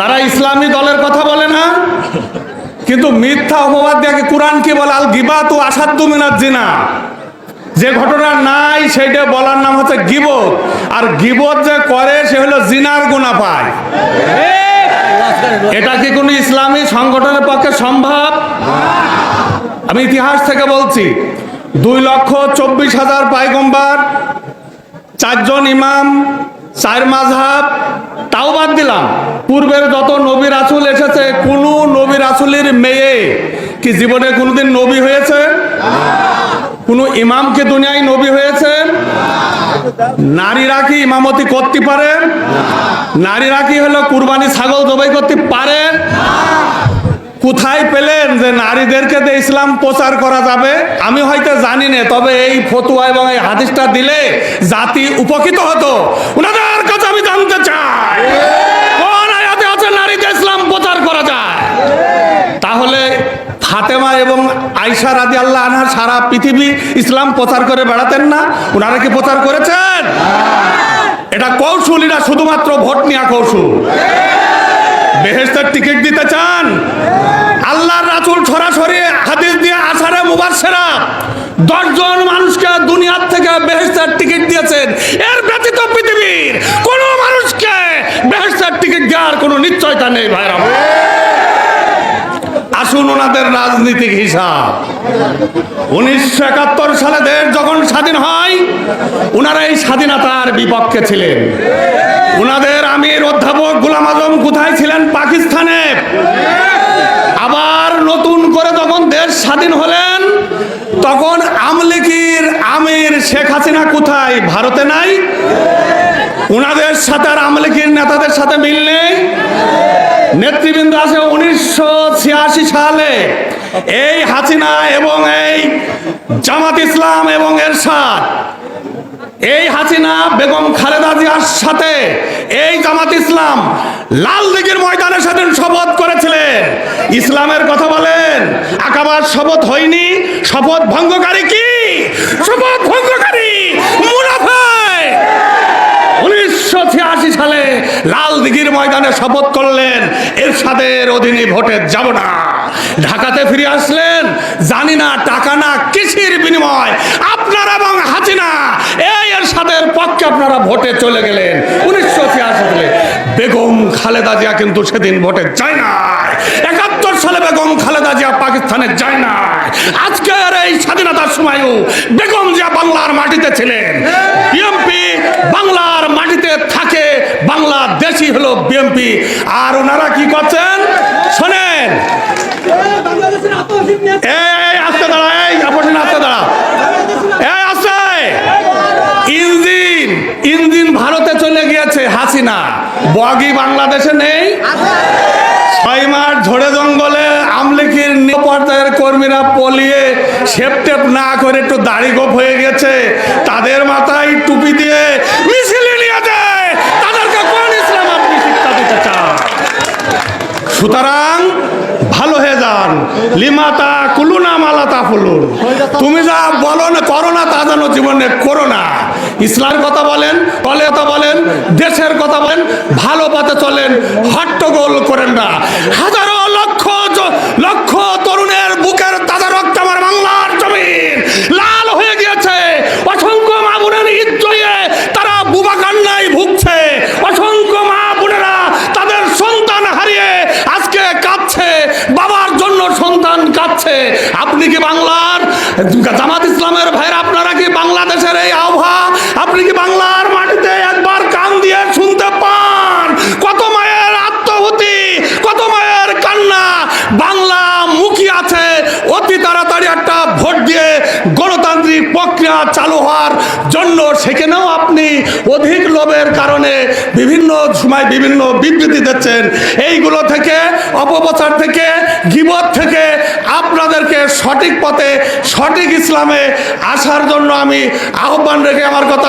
তারা ইসলামী দলের কথা বলে না। কিন্তু মিথ্যা অপবাদ দেখে কোরআন কি বলে? আল গিবাত ও আসাদ্দু মিনাত জিনা। যে ঘটনা নাই, সেইটা বলার নাম হচ্ছে গিবত। আর গিবত যে করে, সে হলো জিনার গুণা পায় এটা কি কোনো ইসলামী সংগঠনের পক্ষে সম্ভব? আমি ইতিহাস থেকে বলছি, দুই লক্ষ চব্বিশ হাজার পাইগম্বার চারজন ইমাম, চার মাঝহাব তাও বাদ দিলাম। পূর্বের যত নবী রাসুল এসেছে, কোন নবী রাসুলের মেয়ে কি জীবনে কোনোদিন নবী হয়েছে? কোন ইমাম কি দুনিয়ায় নবী হয়েছে? নারীরা কি ইমামতি করতে পারে? নারীরা কি হলো কুরবানি ছাগল জবাই করতে পারে? কোথায় পেলেন যে নারীদেরকে দিয়ে ইসলাম প্রচার করা যাবে? আমি হয়তো জানি না, তবে এই ফতুয়া এবং এই হাদিসটা দিলে জাতি উপকৃত হতো। ওনাদের জানতে চাই কোন আয়াতে আছে নারীদের ইসলাম প্রচার করা যায়? তাহলে ফাতেমা এবং আয়সা রাদি আল্লাহ আনহা সারা পৃথিবী ইসলাম প্রচার করে বেড়াতেন না? ওনারা কি প্রচার করেছেন? এটা কৌশল এটা শুধুমাত্র ভোট নেওয়া কৌশল। বেহেস্তের টিকিট দিতে চান। আল্লাহর রাসূল সরাসরি হাদিস দিয়ে আসারে মুবাসেরা দশজন মানুষকে দুনিয়ার থেকে বেহেস্তের টিকিট দিয়েছেন। এর ব্যতীত পৃথিবীর কোনো মানুষকে বেহেস্তের টিকিট কোনো নিশ্চয়তা নেই, ভাইরা আসুন ওনাদের রাজনীতিক হিসাব। উনিশশো একাত্তর সালে দেশ যখন স্বাধীন হয় ওনারা এই স্বাধীনতার বিপক্ষে ছিলেন। ওনাদের আমির অধ্যাপক গুলাম আজম কোথায় ছিলেন? পাকিস্তানে। আবার নতুন করে যখন দেশ স্বাধীন হলেন, তখন আমলিকির আমির শেখ হাসিনা কোথায়? ভারতে নাই। ওনাদের সাথে আর আমলিকির নেতাদের সাথে মিল নেই। নেতৃবৃন্দ আছে উনিশশো ছিয়াশি সালে। এই হাসিনা এবং এই জামাত ইসলাম এবং এরশাদ। এই হাসিনা, বেগম খালেদা জিয়ার সাথে এই জামাত ইসলাম লাল দিঘির ময়দানে সেদিন শপথ করেছিলেন। ইসলামের কথা বলেন, আকাবার শপথ হয়নি, শপথ ভঙ্গকারী কি? শপথ ভঙ্গকারী মুনাফায় উনিশশো ছিয়াশি সালে লাল দিঘির ময়দানে শপথ করলেন এর এরশাদের অধীনে ভোটে যাব না। ঢাকাতে ফিরে আসলেন, জানি না টাকা না কিসির বিনিময়, আপনারা এবং হাসিনা, এই এরশাদের পক্ষে আপনারা ভোটে চলে গেলেন। উনিশশো ছিয়াশি বেগম খালেদা জিয়া কিন্তু সেদিন ভোটে যায় না একাত্তর সালে বেগম খালেদা জিয়া পাকিস্তানে যায় না আজকের এই স্বাধীনতার সময়ও বেগম জিয়া বাংলার মাটিতে ছিলেন। বিএমপি বাংলাদেশি হলো বিএমপি আর ওনারা কি করছেন? শোনেন। ইঞ্জিন ইঞ্জিন ভারতে চলে হাসিনা। বগি বাংলাদেশে নেই। জঙ্গলে কর্মীরা পলিয়ে সেপটেপ না করে একটু দাড়ি গোপ হয়ে গেছে। তাদের মাথায় টুপি দিয়ে নিয়ে যায় তাদেরকে কোন ইসলাম আপনি শিক্ষা দিতে চান সুতরাং ভালো হয়ে যান। লিমাতা কুলুনা মালাতা ফুলুন। তুমি যা বলো না, করো না তা যেন জীবনে করো না। ইসলামের কথা বলেন কলে কথা বলেন, দেশের কথা বলেন, ভালো পথে চলেন, হট্টগোল করেন না। হাজারো জামাত ইসলামের ভাইরা আপনারা কি বাংলাদেশের এই আবহাওয়া? আপনি কি বাংলার মাটিতে একবার কান দিয়ে শুনতে পান? কত মায়ের আত্মহুতি, কত মায়ের কান্না। বাংলা মুখী আছে, অতি তাড়াতাড়ি একটা ভোট দিয়ে গণতান্ত্রিক প্রক্রিয়া চালু হওয়ার জন্য সেখানেও আপনি অধিক লোভের কারণে বিভিন্ন সময় বিভিন্ন বিবৃতি দিচ্ছেন। এইগুলো থেকে, অপপ্রচার থেকে, গিবত থেকে আপনাদেরকে সঠিক পথে সঠিক ইসলামে আসার জন্য আমি আহ্বান রেখে আমার কথা